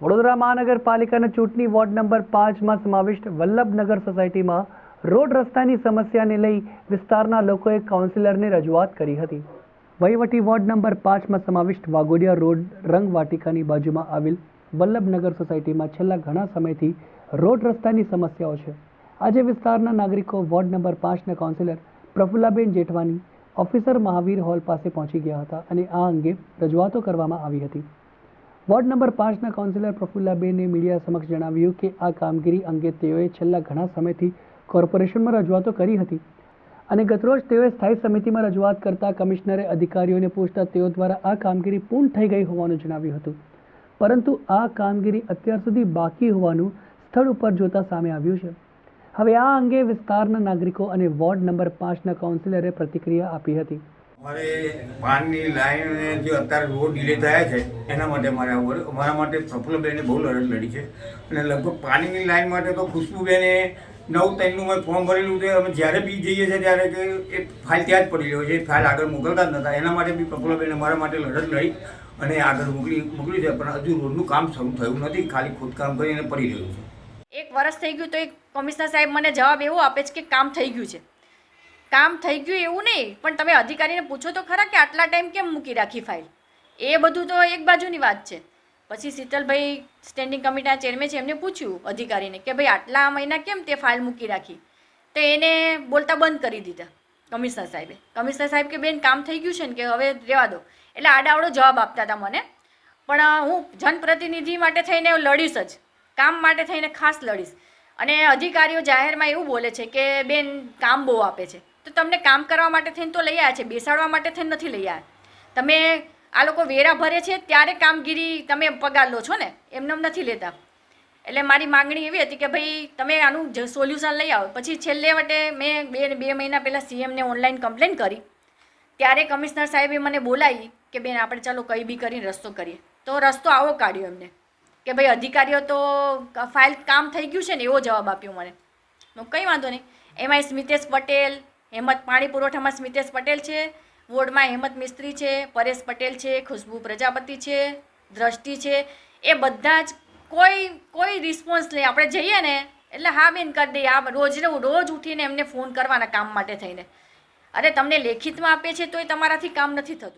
વડોદરા મહાનગરપાલિકાના ચૂંટણી ward number પાંચમાં સમાવિષ્ટ વલ્લભનગર સોસાયટીમાં રોડ રસ્તાની સમસ્યાને લઈ વિસ્તારના લોકોએ કાઉન્સિલરને રજૂઆત કરી હતી. વહીવટી વોર્ડ નંબર પાંચમાં સમાવિષ્ટ વાઘોડિયા રોડ રંગવાટિકાની બાજુમાં આવેલ વલ્લભનગર સોસાયટીમાં છેલ્લા ઘણા સમયથી રોડ રસ્તાની સમસ્યાઓ છે. આજે વિસ્તારના નાગરિકો વોર્ડ નંબર પાંચના કાઉન્સિલર પ્રફુલ્લાબેન જેઠવાની ઓફિસર મહાવીર હોલ પાસે પહોંચી ગયા હતા અને આ અંગે રજૂઆતો કરવામાં આવી હતી. વોર્ડ નંબર પાંચના કાઉન્સિલર પ્રફુલ્લાબેને મીડિયા સમક્ષ જણાવ્યું કે આ કામગીરી અંગે તેઓએ છેલ્લા ઘણા સમયથી કોર્પોરેશનમાં રજૂઆતો કરી હતી. અને ગતરોજ તેઓએ સ્થાયી સમિતિમાં રજૂઆત કરતા કમિશનરે અધિકારીઓને પૂછતા તેઓ દ્વારા આ કામગીરી પૂર્ણ થઈ ગઈ હોવાનું જણાવ્યું હતું. પરંતુ આ કામગીરી અત્યાર સુધી બાકી હોવાનું સ્થળ ઉપર જોતા સામે આવ્યું છે. હવે આ અંગે વિસ્તારના નાગરિકો અને વોર્ડ નંબર પાંચના કાઉન્સિલરે પ્રતિક્રિયા આપી હતી. મારે પાનની લાઈન જે અત્યારે રોડ ડિલે થયા છે, એના માટે મારે આવું. અમારા માટે પ્રફુલ્લબેને બહુ લડત લડી છે. અને લગભગ પાણીની લાઈન માટે તો ખુશ્બુબેને નવ ત્રણનું મેં ફોર્મ ભરેલું છે. અમે જ્યારે બી જઈએ છીએ ત્યારે કે એ ફાઇલ ત્યાં જ પડી રહ્યો છે. એ ફાઇલ આગળ મોકલતા જ નતા. એના માટે બી પ્રફુલ્લબેન અમારા માટે લડત લડી અને આગળ મોકલી મોકલી છે. પણ હજુ રોડનું કામ શરૂ થયું નથી. ખાલી ખોદકામ કરીને પડી રહ્યું છે. એક વર્ષ થઈ ગયું તો એક કમિશનર સાહેબ મને જવાબ એવો આપે છે કે કામ થઈ ગયું છે. કામ થઈ ગયું એવું નહીં, પણ તમે અધિકારીને પૂછો તો ખરા કે આટલા ટાઈમ કેમ મૂકી રાખી ફાઇલ એ બધું તો એક બાજુની વાત છે. પછી શીતલભાઈ સ્ટેન્ડિંગ કમિટીના ચેરમેન છે, એમને પૂછ્યું અધિકારીને કે ભાઈ, આટલા મહિના કેમ તે ફાઇલ મૂકી રાખી? તો એને બોલતા બંધ કરી દીધા કમિશનર સાહેબે. કમિશનર સાહેબ કે, બેન, કામ થઈ ગયું છે ને કે હવે રહેવા દો. એટલે આડાવડો જવાબ આપતા હતા મને. પણ હું જનપ્રતિનિધિ માટે થઈને લડીશ જ. કામ માટે થઈને ખાસ લડીશ. અને અધિકારીઓ જાહેરમાં એવું બોલે છે કે, બેન, કામ બહુ આપે છે. તો તમને કામ કરવા માટે થઈને તો લઈ આવ્યા છે, બેસાડવા માટે થઈને નથી લઈ આવ્યા. તમે આ લોકો વેરા ભરે છે, ત્યારે કામગીરી તમે પગાર લો છો ને, એમને એમ નથી લેતા. એટલે મારી માગણી એવી હતી કે ભાઈ, તમે આનું સોલ્યુશન લઈ આવો. પછી છેલ્લે વટે મેં બે બે મહિના પહેલાં સીએમને ઓનલાઈન કમ્પ્લેન કરી. ત્યારે કમિશનર સાહેબે મને બોલાવી કે બેન, આપણે ચાલો કંઈ બી કરીને રસ્તો કરીએ. તો રસ્તો આવો કાઢ્યો એમને. કે ભાઈ, અધિકારીઓ તો ફાઇલ કામ થઈ ગયું છે ને, એવો જવાબ આપ્યો મને. કંઈ વાંધો નહીં. એમાં સ્મિતેશ પટેલ હેમત પાણી પુરવઠામાં સ્મિતેશ પટેલ છે. વોર્ડમાં હેમત મિસ્ત્રી છે, પરેશ પટેલ છે, ખુશ્બુ પ્રજાપતિ છે, દ્રષ્ટિ છે. એ બધા જ કોઈ કોઈ રિસ્પોન્સ લઈ આપણે જઈએ ને, એટલે હા બેન કરી દઈએ. આ રોજ રોજ ઉઠીને એમને ફોન કરવાના કામ માટે થઈને. અરે તમને લેખિતમાં આપે છે તોય તમારાથી કામ નથી થતું.